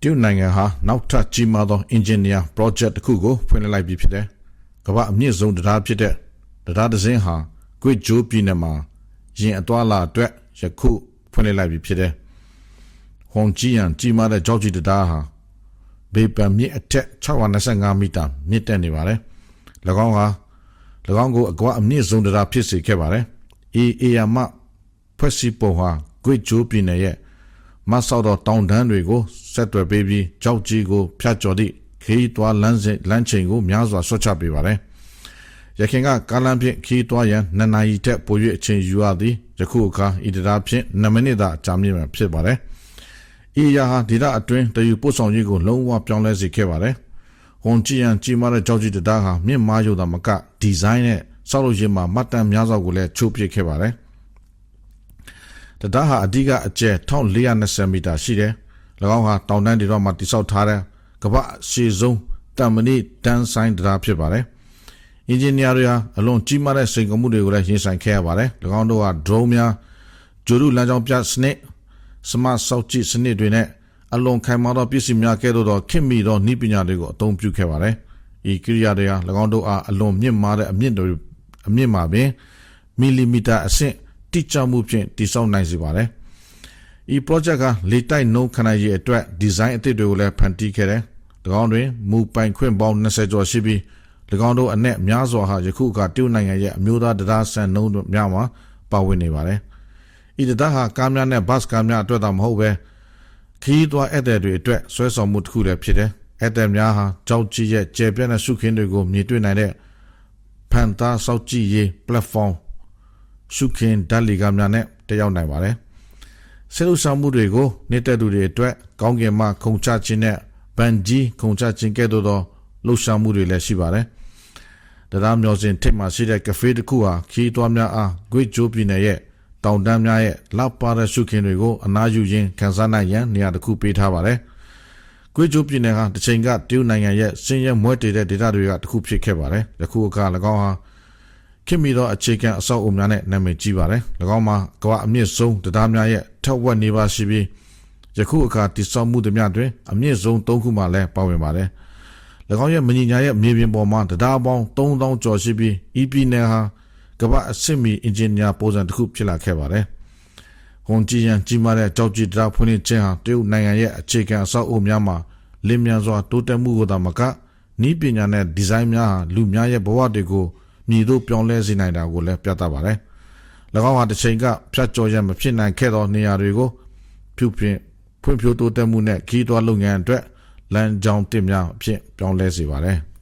တရုတ်နိုင်ငံဟာနောက်ထပ်ကြီးမားသော engineer project တစ်ခုကိုဖွင့်လှစ်လိုက်ပြီးဖြစ်တယ်။ကမ္ဘာအမြင့်ဆုံးတရားဖြစ်တဲ့တရားတစ်စင်းဟာကွေဂျိုးပြည်နယ်မှာရင်အသွာလာအတွက်ယခုဖွင့်လှစ်လိုက်ပြီးဖြစ်တယ်။ဟွန်ဂျီယန်ကြီးမားတဲ့ကြောက်ကြီးတရားဟာဘေးပန်မြင့်အထက်625မီတာမြင့်တက်နေပါတယ်။၎င်းဟာ၎င်းကိုအကွာအမြင့်ဆုံးတရားဖြစ်စေခဲ့ပါတယ်။ A A ယာမဖွဲ့စည်းပုံဟာကွေဂျိုးပြည်နယ်ရဲ့မဆောက်တော့တောင်တန်းတွေကို ဆက်သွယ်ပေးပြီးကြောက်ကြီးကိုဖျက်ကျော်သည့်ခီးသွားလမ်းစဉ်လမ်းချိန်ကိုများစွာဆွတ်ချပေးပါတယ်။ရခင်ကကားလမ်းဖြင့်ခီးသွားရန်2နာရီတက်ပို၍အချိန်ယူရသည်ယခုအခါဤတရားဖြင့်2မိနစ်သာကြာမြင့်မှာဖြစ်ပါတယ်။ဤရာဟာဒီရအတွင်းတယူပို့ဆောင်ရေးကိုလုံးဝပြောင်းလဲစေခဲ့ပါတယ်။ဟွန်ဂျီယန်ကြီးမားတဲ့ကြောက်ကြီးတရားဟာမြင့်မားရုံသာမကဒီဇိုင်းနဲ့ဆောက်လုပ်ရေးမှာမှတ်တမ်းများစွာကိုလည်းချိုးပစ်ခဲ့ပါတယ်။တဒါဟာအဓိကအကျယ်1420မီတာရှိတယ်။၎ င်းဟာတောင်တန်းဒေသမှာတိစောက်ထားတဲ့ကမ္ဘာရှည်ဆုံးတမ်မဏိတန်းဆိုင်တဒါဖြစ်ပါတယ်။အင်ဂျင်နီယာတွေဟာအလွန်ကြီးမားတဲ့စိန်ခေါ်မှုတွေကိုလည်းရင်ဆိုင်ခဲ့ရပါတယ်။၎င်းတို့ဟာ drone များဂျိုရုလမ်းကြောင်းပြစနစ်စမတ်စောက်ကြည့်စနစ်တွေနဲ့အလွန်ခိုင်မာသောပစ္စည်းများကဲ့သို့သောခင်မီသောနည်းပညာတွေကိုအသုံးပြုခဲ့ပါတယ်။ဤကိရိယာတွေဟာ၎င်းတို့အားအလွန်မြင့်မားတဲ့အမြင့်တွေအမြင့်မှာပင်မီလီမီတာအဆင့်တိကျမှုဖြင့်တည်ဆောက်နိုင်စေပါတယ်။ ဤ project ကလေတိုက်နှုံးခနိုင်ရေးအတွက်ဒီဇိုင်းအသစ်တွေကိုလည်းဖန်တီးခဲ့တယ်။၎င်းတွင်မူပိုင်ခွင့်ပေါင်း20ကျော်ရှိပြီး၎င်းတို့အနက်များစွာဟာယခုအခါတရုတ်နိုင်ငံရဲ့အမျိုးသားတရားစံနှုန်းတို့များမှာပါဝင်နေပါတယ်။ဤတရားဟာကားများနဲ့ဘတ်ကားများအတွက်သာမဟုတ်ပဲခီးသွားဧည့်သည်တွေအတွက်ဆွဲဆောင်မှုတစ်ခုလည်းဖြစ်တယ်။ဧည့်သည်များဟာကြောက်ကြီးရဲ့ကျေပြန့်တဲ့စုခင်းတွေကိုမြင်တွေ့နိုင်တဲ့ဖန်သားစောက်ကြည့်ရေး platform ရှုခင်ဓာတ်လီကများနဲ့တက်ရောက်နိုင်ပါတယ်။ ဆဲလူဆောင်မှုတွေကိုနေတဲ့သူတွေအတွက်ကောင်းကင်မှခုံချခြင်းနဲ့ဗန်ဂျီခုံချခြင်းကဲ့သို့သောလှုပ်ရှားမှုတွေလည်းရှိပါတယ်။တရားမျောစဉ်ထိပ်မှာရှိတဲ့ကဖေးတစ်ခုဟာခီးသွွားများအားဂွေဂျိုးပြည်နယ်ရဲ့တောင်တန်းများရဲ့လောက်ပါတဲ့ရှုခင်တွေကိုအနားယူရင်းခန်းစားနိုင်ရန်နေရာတစ်ခုပေးထားပါတယ်။ကွေဂျိုးပြည်နယ်ဟာတစ်ချိန်ကတရုတ်နိုင်ငံရဲ့စင်ရဲမွဲတေတဲ့ဒေသတွေကတစ်ခုဖြစ်ခဲ့ပါတယ်။ယခုအခါ၎င်းဟာခင်မီသောအခြေခံအဆောက်အုံများနဲ့နာမည်ကြီးပါတယ်။၎င်းမှာကမ္ဘာအမြင့်ဆုံးတရားများရဲ့ ထက်ဝက်နေပါရှိပြီးယခုအခါတည်ဆောက်မှုတွေများတွင်အမြင့်ဆုံး၃ခုမှလည်းပါဝင်ပါတယ်။၎င်းရဲ့မညီညာရဲ့မြေပြင်ပေါ်မှာတရားပေါင်း3000ကျော်ရှိပြီးဤပြည်နယ်ဟာကမ္ဘာအဆင့်မီအင်ဂျင်နီယာပုံစံတစ်ခုဖြစ်လာခဲ့ပါတယ်။ဟွန်ဂျီယန်ကြီးမားတဲ့ကြောက်ကြီးတရားဖွင့်လှစ်ခြင်းဟာတရုတ်နိုင်ငံရဲ့အခြေခံအဆောက်အုံများမှာလင်းမြန်စွာတိုးတက်မှုကိုသာမကဤပညာနဲ့ဒီဇိုင်းများဟာလူများရဲ့ဘဝတွေကိုမြည်တို့ပြောင်းလဲစေနိုင်တာကိုလည်းပြသပါတယ်။၎ င်းဟာတစ်ချိန်ကဖြတ်ကျော်ရမဖြစ်နိုင်ခဲ့သောနေရာတွေကိုပြုပြင်ဖွံ့ဖြိုးတိုးတက်မှုနဲ့ခီးသွွားလုပ်ငန်းအတွက်လမ်းကြောင်းတင်များအဖြစ်ပြောင်းလဲစေပါတယ်။